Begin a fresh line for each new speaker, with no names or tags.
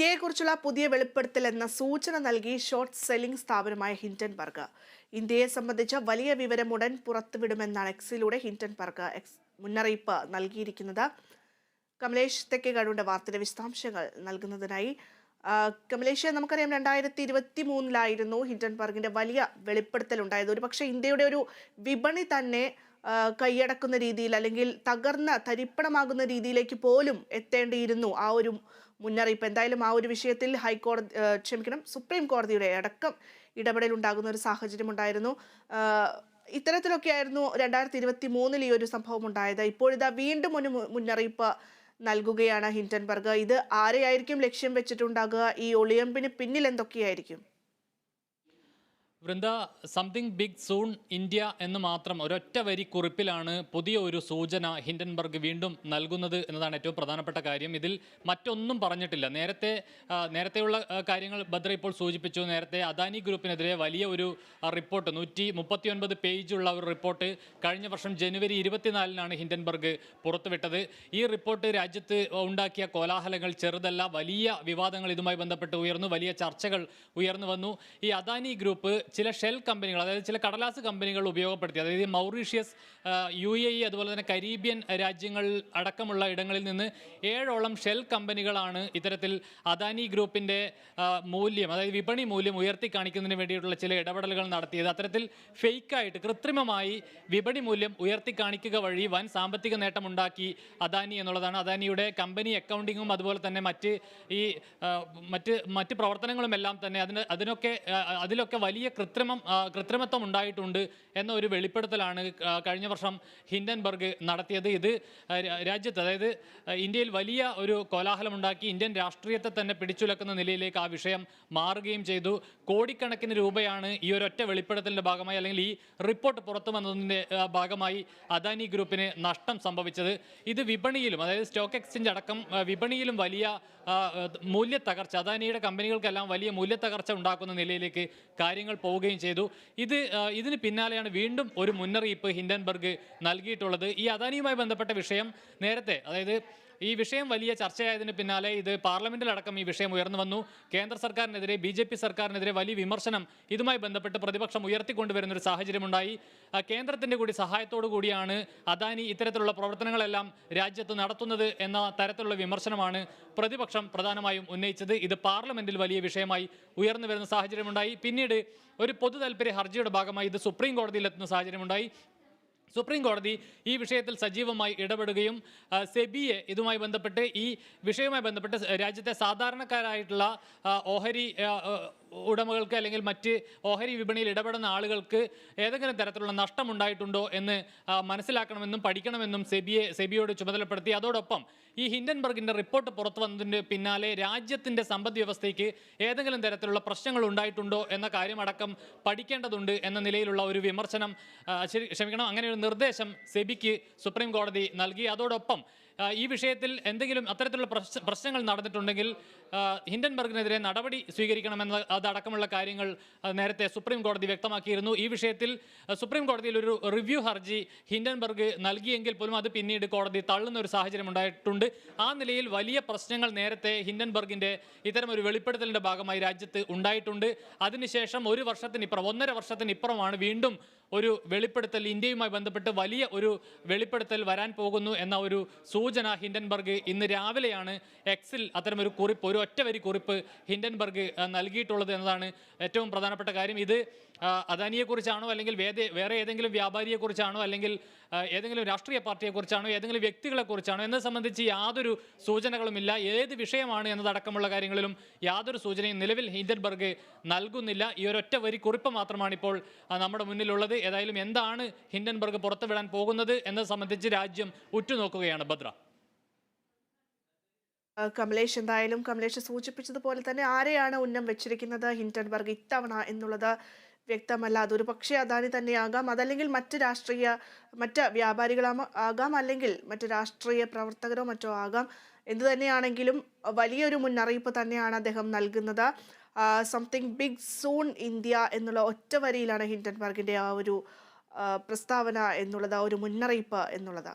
ഇന്ത്യയെക്കുറിച്ചുള്ള പുതിയ വെളിപ്പെടുത്തൽ എന്ന സൂചന നൽകി ഷോർട്ട് സെല്ലിംഗ് സ്ഥാപനമായ ഹിൻഡൻബർഗ് ഇന്ത്യയെ സംബന്ധിച്ച വലിയ വിവരം ഉടൻ പുറത്തുവിടുമെന്നാണ് എക്സിലൂടെ ഹിൻഡൻബർഗ് എക്സ് മുന്നറിയിപ്പ് നൽകിയിരിക്കുന്നത്. കമലേഷ് തെക്കേകാടുണ്ട് വാർത്തയുടെ വിശദാംശങ്ങൾ നൽകുന്നതിനായി. കമലേഷ് നമുക്കറിയാം രണ്ടായിരത്തി ഇരുപത്തി മൂന്നിലായിരുന്നു ഹിൻഡൻബർഗിന്റെ വലിയ വെളിപ്പെടുത്തൽ ഉണ്ടായത്. ഒരുപക്ഷെ ഇന്ത്യയുടെ ഒരു വിപണി തന്നെ കൈയടക്കുന്ന രീതിയിൽ അല്ലെങ്കിൽ തകർന്ന തരിപ്പണമാകുന്ന രീതിയിലേക്ക് പോലും എത്തേണ്ടിയിരുന്നു ആ ഒരു മുന്നറിയിപ്പ്. എന്തായാലും ആ ഒരു വിഷയത്തിൽ ഹൈക്കോടതി ക്ഷമിക്കണം സുപ്രീം കോടതിയുടെ അടക്കം ഇടപെടൽ ഉണ്ടാകുന്ന ഒരു സാഹചര്യം ഉണ്ടായിരുന്നു. ഇത്തരത്തിലൊക്കെ ഇത്തരത്തിലൊക്കെയായിരുന്നു രണ്ടായിരത്തി ഇരുപത്തി മൂന്നിൽ ഈ ഒരു സംഭവം ഉണ്ടായത്. ഇപ്പോഴിതാ വീണ്ടും ഒരു മുന്നറിയിപ്പ് നൽകുകയാണ് ഹിൻഡൻബർഗ്. ഇത് ആരെയായിരിക്കും ലക്ഷ്യം വെച്ചിട്ടുണ്ടാകുക? ഈ ഒളിയമ്പിന് പിന്നിൽ എന്തൊക്കെയായിരിക്കും?
Vrinda something big soon India എന്ന് മാത്രം ഒരൊറ്റ വരി കുറിപ്പിലാണ് പുതിയ ഒരു സൂചന ഹിൻഡൻബർഗ് വീണ്ടും നൽകുന്നത് എന്നതാണ് ഏറ്റവും പ്രധാനപ്പെട്ട കാര്യം. ഇതിൽ മറ്റൊന്നും പറഞ്ഞിട്ടില്ല. നേരത്തെ നേരത്തെയുള്ള കാര്യങ്ങൾ ഭദ്ര ഇപ്പോൾ സൂചിപ്പിച്ചു. നേരത്തെ അദാനി ഗ്രൂപ്പിനെതിരെ വലിയ ഒരു റിപ്പോർട്ട് നൂറ്റി മുപ്പത്തിയൊൻപത് പേജുള്ള ഒരു റിപ്പോർട്ട് കഴിഞ്ഞ വർഷം ജനുവരി ഇരുപത്തിനാലിനാണ് ഹിൻഡൻബർഗ് പുറത്തുവിട്ടത്. ഈ റിപ്പോർട്ട് രാജ്യത്ത് ഉണ്ടാക്കിയ കോലാഹലങ്ങൾ ചെറുതല്ല വലിയ വിവാദങ്ങൾ ഇതുമായി ബന്ധപ്പെട്ട് ഉയർന്നു വലിയ ചർച്ചകൾ ഉയർന്നു വന്നു. ഈ അദാനി ഗ്രൂപ്പ് ചില ഷെൽ കമ്പനികൾ അതായത് ചില കടലാസ് കമ്പനികൾ ഉപയോഗപ്പെടുത്തി. അതായത് മൗറീഷ്യസ് യു എ ഇ അതുപോലെ തന്നെ കരീബിയൻ രാജ്യങ്ങൾ അടക്കമുള്ള ഇടങ്ങളിൽ നിന്ന് ഏഴോളം ഷെൽ കമ്പനികളാണ് ഇത്തരത്തിൽ അദാനി ഗ്രൂപ്പിന്റെ മൂല്യം അതായത് വിപണി മൂല്യം ഉയർത്തി കാണിക്കുന്നതിന് വേണ്ടിയിട്ടുള്ള ചില ഇടപെടലുകൾ നടത്തിയത്. അത്തരത്തിൽ ഫേക്കായിട്ട് കൃത്രിമമായി വിപണി മൂല്യം ഉയർത്തി കാണിക്കുക വഴി വൻ സാമ്പത്തിക നേട്ടമുണ്ടാക്കി അദാനി എന്നുള്ളതാണ്. അദാനിയുടെ കമ്പനി അക്കൗണ്ടിങ്ങും അതുപോലെ തന്നെ മറ്റ് ഈ മറ്റ് മറ്റ് പ്രവർത്തനങ്ങളും എല്ലാം തന്നെ അതിന് അതിനൊക്കെ അതിലൊക്കെ വലിയ കൃത്രിമം കൃത്രിമത്വം ഉണ്ടായിട്ടുണ്ട് എന്ന ഒരു വെളിപ്പെടുത്തലാണ് കഴിഞ്ഞ വർഷം ഹിൻഡൻബർഗ് നടത്തിയത്. ഇത് രാജ്യത്ത് അതായത് ഇന്ത്യയിൽ വലിയ ഒരു കോലാഹലമുണ്ടാക്കി ഇന്ത്യൻ രാഷ്ട്രീയത്തെ തന്നെ പിടിച്ചുലക്കുന്ന നിലയിലേക്ക് ആ വിഷയം മാറുകയും ചെയ്തു. കോടിക്കണക്കിന് രൂപയാണ് ഈ ഒരൊറ്റ വെളിപ്പെടുത്തലിന്റെ ഭാഗമായി അല്ലെങ്കിൽ ഈ റിപ്പോർട്ട് പുറത്തു വന്നതിന്റെ ഭാഗമായി അദാനി ഗ്രൂപ്പിന് നഷ്ടം സംഭവിച്ചത്. ഇത് വിപണിയിലും അതായത് സ്റ്റോക്ക് എക്സ്ചേഞ്ച് അടക്കം വിപണിയിലും വലിയ മൂല്യത്തകർച്ച അദാനിയുടെ കമ്പനികൾക്കെല്ലാം വലിയ മൂല്യത്തകർച്ച ഉണ്ടാക്കുന്ന നിലയിലേക്ക് കാര്യങ്ങൾ പോവുകയും ചെയ്തു. ഇത് ഇതിന് പിന്നാലെയാണ് വീണ്ടും ഒരു മുന്നറിയിപ്പ് ഹിൻഡൻബർഗ് നൽകിയിട്ടുള്ളത്. ഈ അദാനിയുമായി ബന്ധപ്പെട്ട വിഷയം നേരത്തെ അതായത് ഈ വിഷയം വലിയ ചർച്ചയായതിന് പിന്നാലെ ഇത് പാർലമെന്റിലടക്കം ഈ വിഷയം ഉയർന്നു വന്നു. കേന്ദ്ര സർക്കാരിനെതിരെ ബി ജെ പി സർക്കാരിനെതിരെ വലിയ വിമർശനം ഇതുമായി ബന്ധപ്പെട്ട് പ്രതിപക്ഷം ഉയർത്തിക്കൊണ്ടുവരുന്ന ഒരു സാഹചര്യമുണ്ടായി. കേന്ദ്രത്തിന്റെ കൂടി സഹായത്തോടു കൂടിയാണ് അദാനി ഇത്തരത്തിലുള്ള പ്രവർത്തനങ്ങളെല്ലാം രാജ്യത്ത് നടത്തുന്നത് എന്ന തരത്തിലുള്ള വിമർശനമാണ് പ്രതിപക്ഷം പ്രധാനമായും ഉന്നയിച്ചത്. ഇത് പാർലമെന്റിൽ വലിയ വിഷയമായി ഉയർന്നു വരുന്ന സാഹചര്യമുണ്ടായി. പിന്നീട് ഒരു പൊതു താല്പര്യ ഹർജിയുടെ ഭാഗമായി ഇത് സുപ്രീം കോടതിയിലെത്തുന്ന സാഹചര്യമുണ്ടായി. സുപ്രീം കോടതി ഈ വിഷയത്തിൽ സജീവമായി ഇടപെടുകയും സെബിയെ ഇതുമായി ബന്ധപ്പെട്ട് ഈ വിഷയവുമായി ബന്ധപ്പെട്ട് രാജ്യത്തെ സാധാരണക്കാരായിട്ടുള്ള ഓഹരി ഉടമകൾക്ക് അല്ലെങ്കിൽ മറ്റ് ഓഹരി വിപണിയിൽ ഇടപെടുന്ന ആളുകൾക്ക് ഏതെങ്കിലും തരത്തിലുള്ള നഷ്ടമുണ്ടായിട്ടുണ്ടോ എന്ന് മനസ്സിലാക്കണമെന്നും പഠിക്കണമെന്നും സെബിയെ സെബിയോട് ചുമതലപ്പെടുത്തി. അതോടൊപ്പം ഈ ഹിൻഡൻബർഗിന്റെ റിപ്പോർട്ട് പുറത്തു വന്നതിന് പിന്നാലെ രാജ്യത്തിന്റെ സമ്പദ് വ്യവസ്ഥയ്ക്ക് ഏതെങ്കിലും തരത്തിലുള്ള പ്രശ്നങ്ങൾ ഉണ്ടായിട്ടുണ്ടോ എന്ന കാര്യമടക്കം പഠിക്കേണ്ടതുണ്ട് എന്ന നിലയിലുള്ള ഒരു വിമർശനം ക്ഷമിക്കണം അങ്ങനെ ഒരു നിർദ്ദേശം സെബിക്ക് സുപ്രീം കോടതി നൽകി. അതോടൊപ്പം ഈ വിഷയത്തിൽ എന്തെങ്കിലും അത്തരത്തിലുള്ള പ്രശ്ന- പ്രശ്നങ്ങൾ നടന്നിട്ടുണ്ടെങ്കിൽ ഹിൻഡൻബർഗിനെതിരെ നടപടി സ്വീകരിക്കണമെന്ന അതടക്കമുള്ള കാര്യങ്ങൾ നേരത്തെ സുപ്രീം കോടതി വ്യക്തമാക്കിയിരുന്നു. ഈ വിഷയത്തിൽ സുപ്രീം കോടതിയിൽ ഒരു റിവ്യൂ ഹർജി ഹിൻഡൻബർഗ് നൽകിയെങ്കിൽ പോലും അത് പിന്നീട് കോടതി തള്ളുന്ന ഒരു സാഹചര്യം ഉണ്ടായിട്ടുണ്ട്. ആ നിലയിൽ വലിയ പ്രശ്നങ്ങൾ നേരത്തെ ഹിൻഡൻബർഗിന്റെ ഇത്തരം ഒരു വെളിപ്പെടുത്തലിന്റെ ഭാഗമായി രാജ്യത്ത് ഉണ്ടായിട്ടുണ്ട്. അതിനുശേഷം ഒരു വർഷത്തിനിപ്പുറം ഒന്നര വർഷത്തിനിപ്പുറമാണ് വീണ്ടും ഒരു വെളിപ്പെടുത്തൽ ഇന്ത്യയുമായി ബന്ധപ്പെട്ട് വലിയ ഒരു വെളിപ്പെടുത്തൽ വരാൻ പോകുന്നു എന്ന ഒരു സൂചന ഹിൻഡൻബർഗ് ഇന്ന് രാവിലെയാണ് എക്സിൽ അത്തരമൊരു കുറിപ്പ് ഒരു ഒറ്റവരി കുറിപ്പ് ഹിൻഡൻബർഗ് നൽകിയിട്ടുള്ളത് എന്നതാണ് ഏറ്റവും പ്രധാനപ്പെട്ട കാര്യം. ഇത് അദാനിയെക്കുറിച്ചാണോ അല്ലെങ്കിൽ വേറെ ഏതെങ്കിലും വ്യാപാരിയെക്കുറിച്ചാണോ അല്ലെങ്കിൽ ഏതെങ്കിലും രാഷ്ട്രീയ പാർട്ടിയെക്കുറിച്ചാണോ ഏതെങ്കിലും വ്യക്തികളെക്കുറിച്ചാണോ എന്നത് സംബന്ധിച്ച് യാതൊരു സൂചനകളുമില്ല. ഏത് വിഷയമാണ് എന്നതടക്കമുള്ള കാര്യങ്ങളിലും യാതൊരു സൂചനയും നിലവിൽ ഹിൻഡൻബർഗ് നൽകുന്നില്ല. ഈ ഒരൊറ്റ വരി കുറിപ്പ് മാത്രമാണ് ഇപ്പോൾ നമ്മുടെ മുന്നിലുള്ളത്. ഏതായാലും എന്താണ് ഹിൻഡൻബർഗ് പുറത്തുവിടാൻ പോകുന്നത് എന്നത് സംബന്ധിച്ച് രാജ്യം ഉറ്റുനോക്കുകയാണ് ഭദ്ര.
കമലേഷ് എന്തായാലും കമലേഷ് സൂചിപ്പിച്ചതുപോലെ തന്നെ ആരെയാണ് ഉന്നം വെച്ചിരിക്കുന്നത് ഹിൻഡൻബർഗ് ഇത്തവണ എന്നുള്ളത് വ്യക്തമല്ല. അതൊരു പക്ഷേ അദാനി തന്നെയാകാം. അതല്ലെങ്കിൽ മറ്റ് രാഷ്ട്രീയ മറ്റ് വ്യാപാരികളാകാം ആകാം. അല്ലെങ്കിൽ മറ്റ് രാഷ്ട്രീയ പ്രവർത്തകരോ മറ്റോ ആകാം. എന്തു തന്നെയാണെങ്കിലും വലിയൊരു മുന്നറിയിപ്പ് തന്നെയാണ് അദ്ദേഹം നൽകുന്നത്. സംതിങ് ബിഗ് സൂൺ ഇന്ത്യ എന്നുള്ള ഒറ്റ വരിയിലാണ് ഹിൻഡൻബർഗിന്റെ ആ ഒരു പ്രസ്താവന എന്നുള്ളത് ആ ഒരു മുന്നറിയിപ്പ് എന്നുള്ളത്.